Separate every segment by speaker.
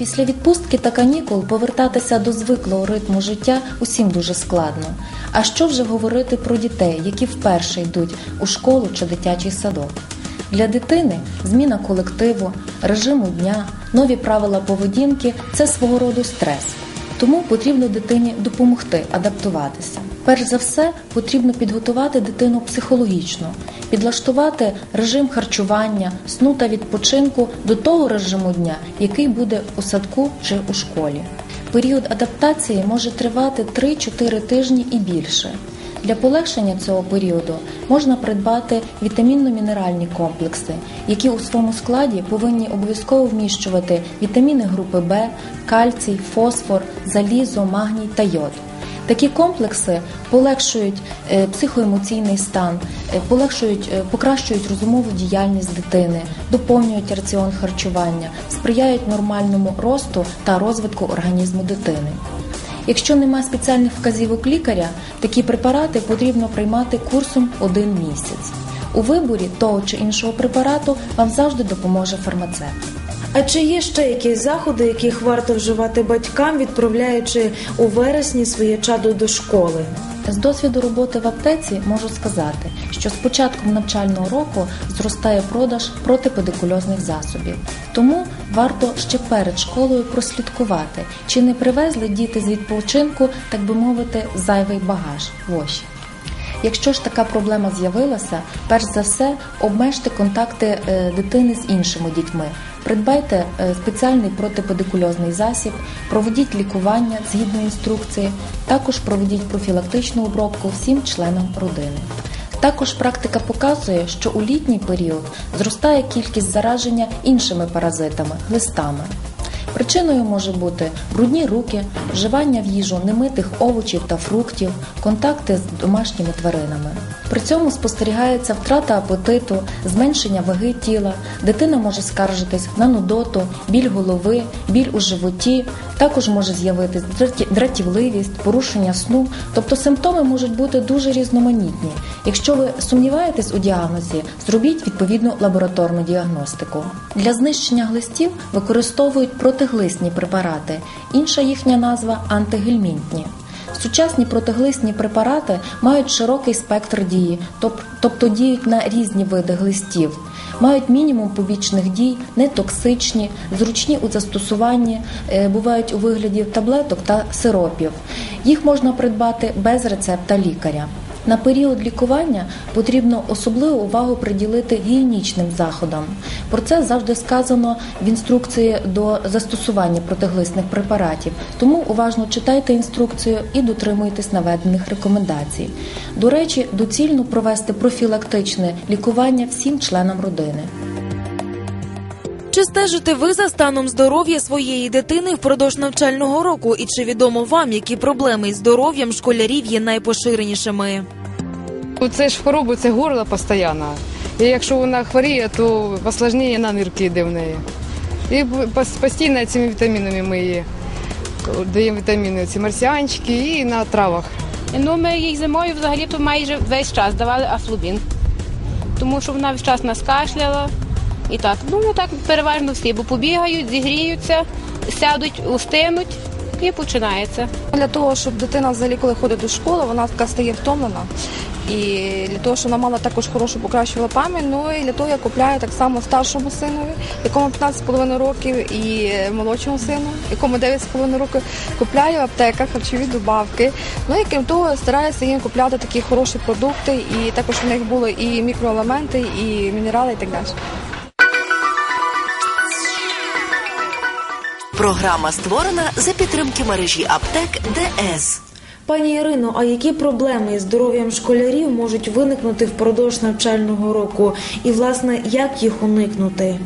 Speaker 1: Після відпустки та канікул повертатися до звиклого ритму життя усім дуже складно. А що вже говорити про дітей, які вперше йдуть у школу чи дитячий садок? Для дитини зміна колективу, режиму дня, нові правила поведінки це свого роду стрес. Тому потрібно дитині допомогти адаптуватися. Перш за все, потрібно підготувати дитину психологічно, підлаштувати режим харчування, сну та відпочинку до того режиму дня, який буде у садку чи у школі. Період адаптації може тривати 3-4 тижні і більше. Для полегшення цього періоду можна придбати вітамінно-мінеральні комплекси, які у своєму складі повинні обов'язково вміщувати вітаміни групи Б, кальцій, фосфор, залізо, магній та йод. Такі комплекси полегшують е, психоемоційний стан, е, полегшують, е, покращують розумову діяльність дитини, доповнюють раціон харчування, сприяють нормальному росту та розвитку організму дитини. Якщо немає спеціальних вказівок лікаря, такі препарати потрібно приймати курсом один місяць. У виборі того чи іншого препарату вам завжди допоможе фармацевт.
Speaker 2: А чи є ще якісь заходи, яких варто вживати батькам, відправляючи у вересні своє чадо до школи?
Speaker 1: З досвіду роботи в аптеці можу сказати, що з початком навчального року зростає продаж протипедикульозних засобів. Тому варто ще перед школою прослідкувати, чи не привезли діти з відпочинку, так би мовити, зайвий багаж воші. Якщо ж така проблема з'явилася, перш за все обмежте контакти е, дитини з іншими дітьми, придбайте е, спеціальний протипедикульозний засіб, проведіть лікування згідно інструкції, також проведіть профілактичну обробку всім членам родини. Також практика показує, що у літній період зростає кількість зараження іншими паразитами глистами. Причиною може бути брудні руки, вживання в їжу немитих овочів та фруктів, контакти з домашніми тваринами. При цьому спостерігається втрата апетиту, зменшення ваги тіла, дитина може скаржитись на нудоту, біль голови, біль у животі, також може з'явитись дратівливість, порушення сну, тобто симптоми можуть бути дуже різноманітні. Якщо ви сумніваєтесь у діагнозі, зробіть відповідну лабораторну діагностику. Для знищення глистів використовують протиглисні препарати, інша їхня назва антигельмінтні. Сучасні протиглисні препарати мають широкий спектр дії, тобто діють на різні види глистів, мають мінімум побічних дій, нетоксичні, зручні у застосуванні, е, бувають у вигляді таблеток та сиропів. Їх можна придбати без рецепта лікаря. На період лікування потрібно особливу увагу приділити гігієнічним заходам. Про це завжди сказано в інструкції до застосування протиглисних препаратів. Тому уважно читайте інструкцію і дотримуйтесь наведених рекомендацій. До речі, доцільно провести профілактичне лікування всім членам родини.
Speaker 3: Чи стежите ви за станом здоров'я своєї дитини впродовж навчального року? І чи відомо вам, які проблеми із здоров'ям школярів є найпоширенішими?
Speaker 4: Це ж хвороба, це горло постійно. І якщо вона хворіє, то осложнення на нирки йде в неї. І постійно цими вітамінами ми її даємо вітаміни, ці марсіанчики і на травах.
Speaker 5: Ну, ми їй зимою взагалі то майже весь час давали афлубін, тому що вона весь час нас кашляла. І так, ну так переважно всі, бо побігають, зігріються, сядуть, устинуть і починається.
Speaker 6: Для того, щоб дитина взагалі, коли ходить до школи, вона така стає втомлена. І для того, щоб вона мала також хорошу покращувала пам'ять, ну і для того я купляю так само старшому синові, якому 15,5 років, і молодшому сину, якому 9,5 років, купляю в аптеках харчові добавки. Ну і крім того, стараюся їм купляти такі хороші продукти, і також в них були і мікроелементи, і мінерали, і так далі.
Speaker 7: Програма створена за підтримки мережі аптек ДС.
Speaker 2: Пані Ірино, а які проблеми із здоров'ям школярів можуть виникнути впродовж навчального року? І, власне, як їх уникнути?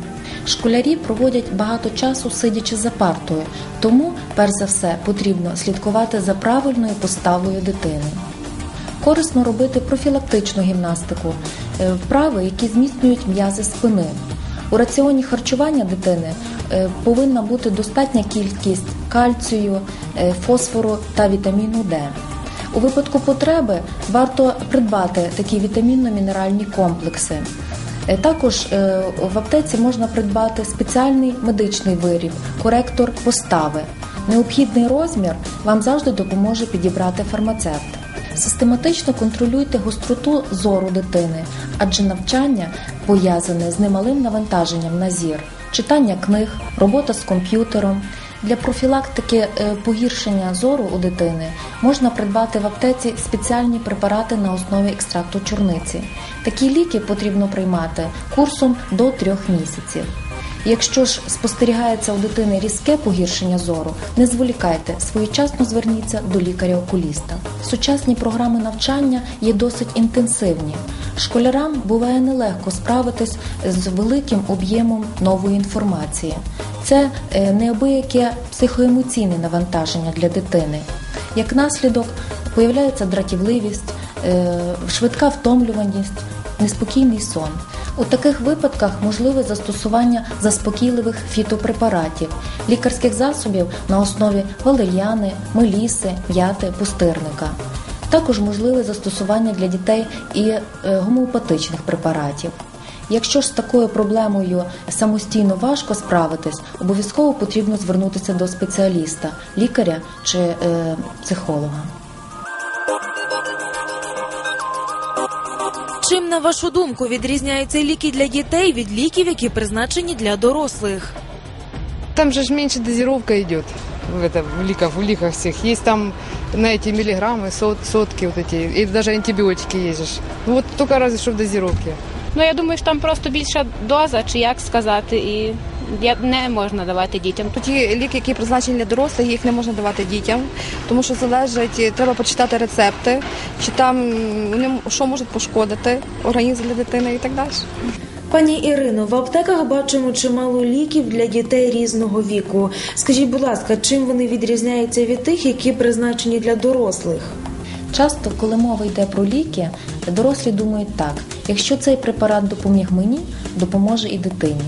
Speaker 1: Школярі проводять багато часу сидячи за партою, тому, перш за все, потрібно слідкувати за правильною поставою дитини. Корисно робити профілактичну гімнастику, е, вправи, які зміцнюють м'язи спини. У раціоні харчування дитини повинна бути достатня кількість кальцію, е, фосфору та вітаміну Д. У випадку потреби варто придбати такі вітамінно-мінеральні комплекси. Е, Також е, в аптеці можна придбати спеціальний медичний виріб, коректор постави. Необхідний розмір вам завжди допоможе підібрати фармацевт. Систематично контролюйте гостроту зору дитини, адже навчання пов'язане з немалим навантаженням на зір, читання книг, робота з комп'ютером. Для профілактики е, погіршення зору у дитини можна придбати в аптеці спеціальні препарати на основі екстракту чорниці. Такі ліки потрібно приймати курсом до трьох місяців. Якщо ж спостерігається у дитини різке погіршення зору, не зволікайте, своєчасно зверніться до лікаря-окуліста. Сучасні програми навчання є досить інтенсивні. Школярам буває нелегко справитись з великим об'ємом нової інформації. Це е, неабияке психоемоційне навантаження для дитини. Як наслідок появляється дратівливість, е, швидка втомлюваність, неспокійний сон. У таких випадках можливе застосування заспокійливих фітопрепаратів, лікарських засобів на основі валер'яни, меліси, м'яти, пустирника. Також можливе застосування для дітей і е, гомеопатичних препаратів. Якщо ж з такою проблемою самостійно важко справитись, обов'язково потрібно звернутися до спеціаліста, лікаря чи е, психолога.
Speaker 3: Чим, на вашу думку, відрізняються ліки для дітей від ліків, які призначені для дорослих?
Speaker 4: Там же ж меньше дозировка идет в, это, в ликах, в ликах всех. Есть там на эти миллиграммы, сот, сотки вот эти, и даже антибиотики есть же. ж. Ну, Вот только разве что в дозировке.
Speaker 5: Ну я думаю, що там просто більша доза, чи як сказати, і я- не можна давати дітям.
Speaker 6: Ті ліки, які призначені для дорослих, їх не можна давати дітям, тому що залежить, треба почитати рецепти, чи там вони що можуть пошкодити організм для дитини і так далі.
Speaker 2: Пані Ірино, в аптеках бачимо чимало ліків для дітей різного віку. Скажіть, будь ласка, чим вони відрізняються від тих, які призначені для дорослих?
Speaker 1: Часто, коли мова йде про ліки, дорослі думають так: якщо цей препарат допоміг мені, допоможе і дитині.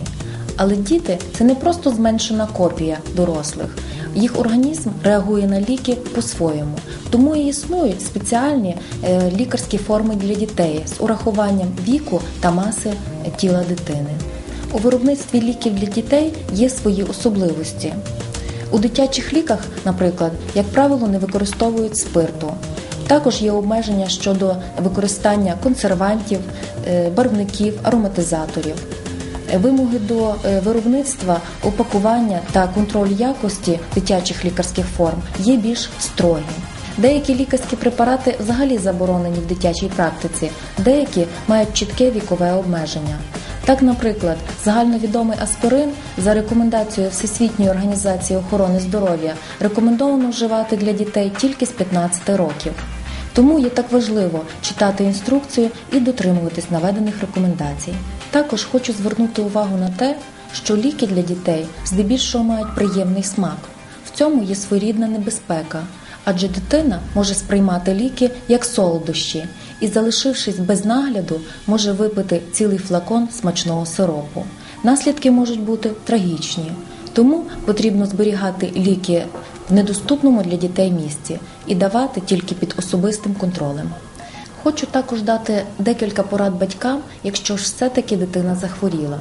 Speaker 1: Але діти це не просто зменшена копія дорослих. Їх організм реагує на ліки по-своєму. Тому і існують спеціальні е, лікарські форми для дітей з урахуванням віку та маси е, тіла дитини. У виробництві ліків для дітей є свої особливості. У дитячих ліках, наприклад, як правило, не використовують спирту. Також є обмеження щодо використання консервантів, е, барвників, ароматизаторів. Вимоги до е, виробництва, упакування та контроль якості дитячих лікарських форм є більш строгі. Деякі лікарські препарати взагалі заборонені в дитячій практиці, деякі мають чітке вікове обмеження. Так, наприклад, загальновідомий аспирин за рекомендацією Всесвітньої організації охорони здоров'я рекомендовано вживати для дітей тільки з 15 років. Тому є так важливо читати інструкцію і дотримуватись наведених рекомендацій. Також хочу звернути увагу на те, що ліки для дітей здебільшого мають приємний смак. В цьому є своєрідна небезпека, адже дитина може сприймати ліки як солодощі і, залишившись без нагляду, може випити цілий флакон смачного сиропу. Наслідки можуть бути трагічні. Тому потрібно зберігати ліки в недоступному для дітей місці і давати тільки під особистим контролем. Хочу також дати декілька порад батькам, якщо ж все-таки дитина захворіла.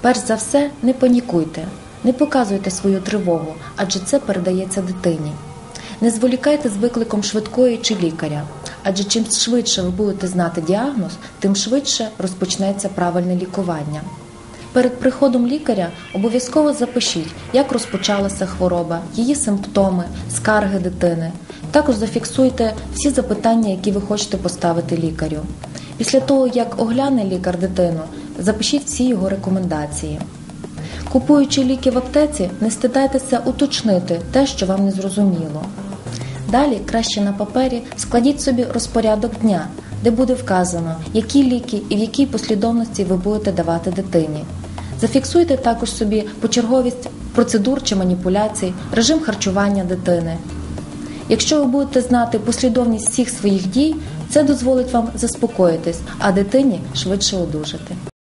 Speaker 1: Перш за все, не панікуйте, не показуйте свою тривогу, адже це передається дитині. Не зволікайте з викликом швидкої чи лікаря, адже чим швидше ви будете знати діагноз, тим швидше розпочнеться правильне лікування. Перед приходом лікаря обов'язково запишіть, як розпочалася хвороба, її симптоми, скарги дитини. Також зафіксуйте всі запитання, які ви хочете поставити лікарю. Після того, як огляне лікар дитину, запишіть всі його рекомендації. Купуючи ліки в аптеці, не стидайтеся уточнити те, що вам не зрозуміло. Далі краще на папері складіть собі розпорядок дня, де буде вказано, які ліки і в якій послідовності ви будете давати дитині. Зафіксуйте також собі почерговість процедур чи маніпуляцій, режим харчування дитини. Якщо ви будете знати послідовність всіх своїх дій, це дозволить вам заспокоїтись, а дитині швидше одужати.